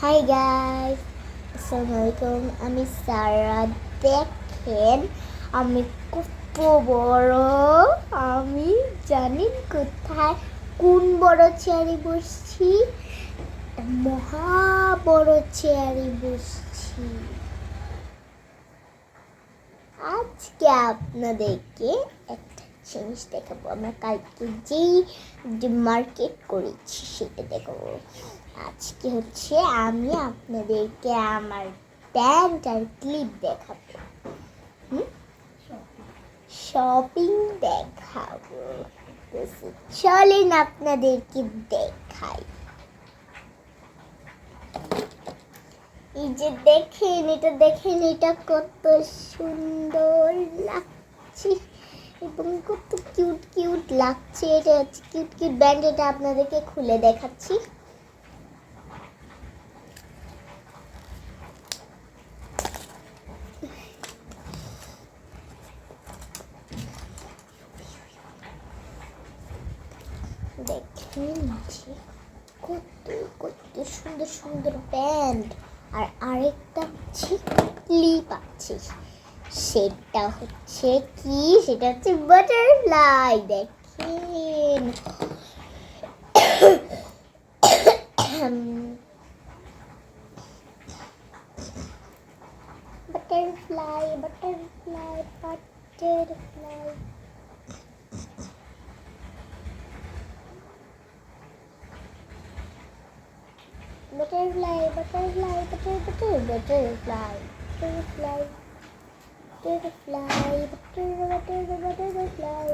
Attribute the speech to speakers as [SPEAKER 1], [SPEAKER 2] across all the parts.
[SPEAKER 1] Hi guys আসসালামু আমি সারা দেখেন আমি কত বড় আমি জানেন কোথায় কোন বড় চেয়ারে বসছি মহা বড় চেয়ারে বসছি আজকে আপনাদেরকে একটা জিনিস দেখাবো। আমরা কালকে যেই মার্কেট করেছি, সেটা দেখাবো। আজকে হচ্ছে আমি আপনাদেরকে আমার প্যান্ট আর ক্লিপ দেখাবো। শপিং দেখাবো। চলেন আপনাদেরকে দেখাই। এই যে দেখেন, এটা দেখেন, এটা কত সুন্দর লাগছে এবং কত কিউট কিউট লাগছে। এটা হচ্ছে কিউট কিউট ব্যান্ড এটা আপনাদেরকে খুলে দেখাচ্ছি। দেখেন যে কত কত সুন্দর সুন্দর প্যান্ট। আর আরেকটা হচ্ছে ক্লিপ আছে সেটা হচ্ছে কি? সেটা হচ্ছে বাটারফ্লাই দেখেন। Butterfly butterfly butterfly butterfly, butterfly, butter, butter, butterfly, butterfly, butterfly, butter, butter, butterfly.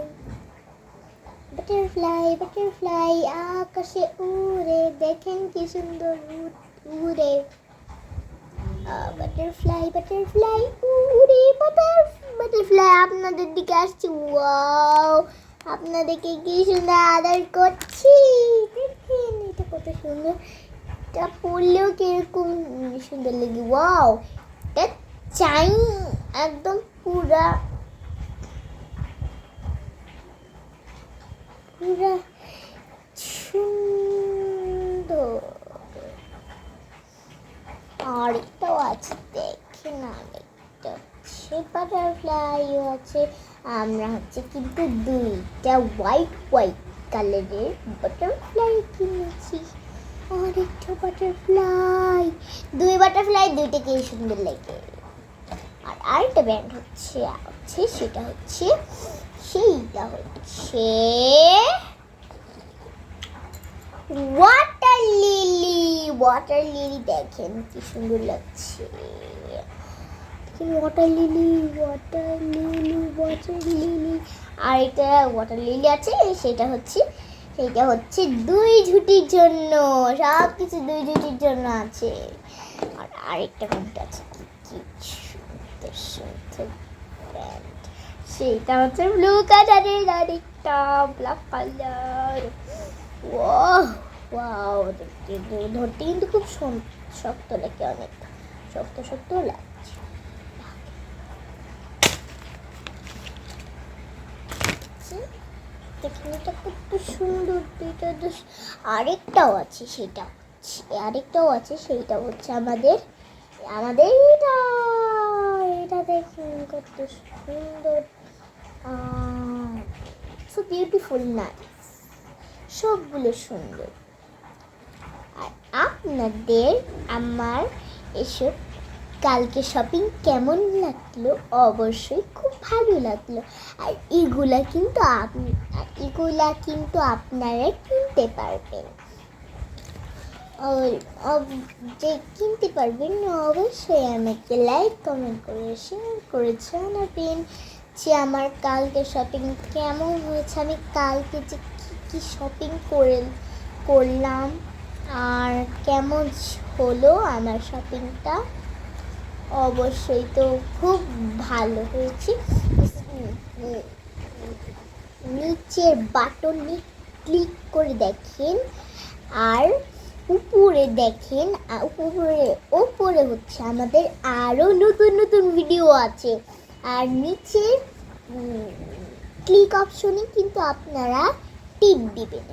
[SPEAKER 1] Butterfly butterfly আকাশে উড়ে দেখেন কি সুন্দর উড়- উড়ে বাটারফ্লাই বাটারফ্লাই উড়ে বাটার বাটারফ্লাই আপনাদের দিকে আসছে ওয়াও আপনাদেরকে কি সুন্দর আদর করছি দেখেন এটা কত সুন্দর এটা পরলেও কীরকম সুন্দর লাগে। ওয়াও এটা চাই একদম পুরা। পুরা সুন্দর। আর এটাও আছে দেখেন আরেকটা হচ্ছে বাটারফ্লাইও আছে। আমরা হচ্ছে কিন্তু দুইটা হোয়াইট হোয়াইট কালারের বাটারফ্লাই কিনেছি। আরেকটা বাটারফ্লাই দুই বাটারফ্লাই দুইটাকে সুন্দর লাগে? আর আরেকটা ব্যান্ড হচ্ছে আছে সেটা হচ্ছে, সেইটা হচ্ছে ওয়াটার লিলি ওয়াটার লিলি দেখেন কি সুন্দর লাগছে। Water lily water lily water lily আর এটা ওয়াটার লিলি আছে, সেটা হচ্ছে সেটা হচ্ছে দুই ঝুটির জন্য সব কিছু দুই ঝুটির জন্য আছে। আর আরেকটা প্যান্ট আছে সেটা হচ্ছে ব্লু কালারের আরেকটা ব্ল্যাক কালার ওয়াও ওয়াও ধরতে কিন্তু খুব শক্ত লাগে অনেক। শক্ত শক্ত লাগছে। এটা কত সুন্দর দুইটা দোষ আরেকটাও আছে, সেটা আরেকটাও আছে, সেইটা হচ্ছে আমাদের আমাদের এটা এটা দেখুন, কত সুন্দর। সো বিউটিফুল নাইস সবগুলো সুন্দর। আর আপনাদের, আমার এসব কালকে শপিং কেমন লাগল? অবশ্যই খুব ভালো লাগল। আর এগুলা কিন্তু আপনি এগুলা কিন্তু আপনারা কিনতে পারবেন। যে কিনতে পারবেন, অবশ্যই আমাকে লাইক কমেন্ট করে শেয়ার করে জানাবেন যে আমার কালকে শপিং কেমন হয়েছে, আমি কালকে যে কী কী শপিং করে করলাম, আর কেমন হলো আমার শপিংটা অবশ্যই তো খুব ভালো হয়েছে। নিচের বাটনে ক্লিক করে দেখেন। আর উপরে দেখেন উপরে উপরে হচ্ছে আমাদের আরও নতুন নতুন ভিডিও আছে। আর নিচে ক্লিক অপশনে কিন্তু আপনারা টিপ দিবেন।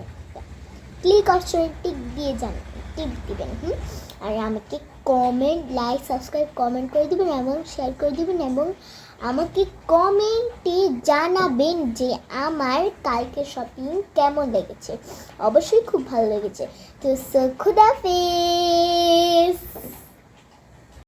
[SPEAKER 1] ক্লিক অপশনে টিক দিয়ে যান টিপ দিবেন, হুম? আর আমাকে কমেন্ট লাইক সাবস্ক্রাইব কমেন্ট করে দেবেন এবং শেয়ার করে দেবেন এবং আমাকে কমেন্টে জানাবেন যে আমার কালকে শপিং কেমন লেগেছে। অবশ্যই খুব ভালো লেগেছে। তো খুদাফিজ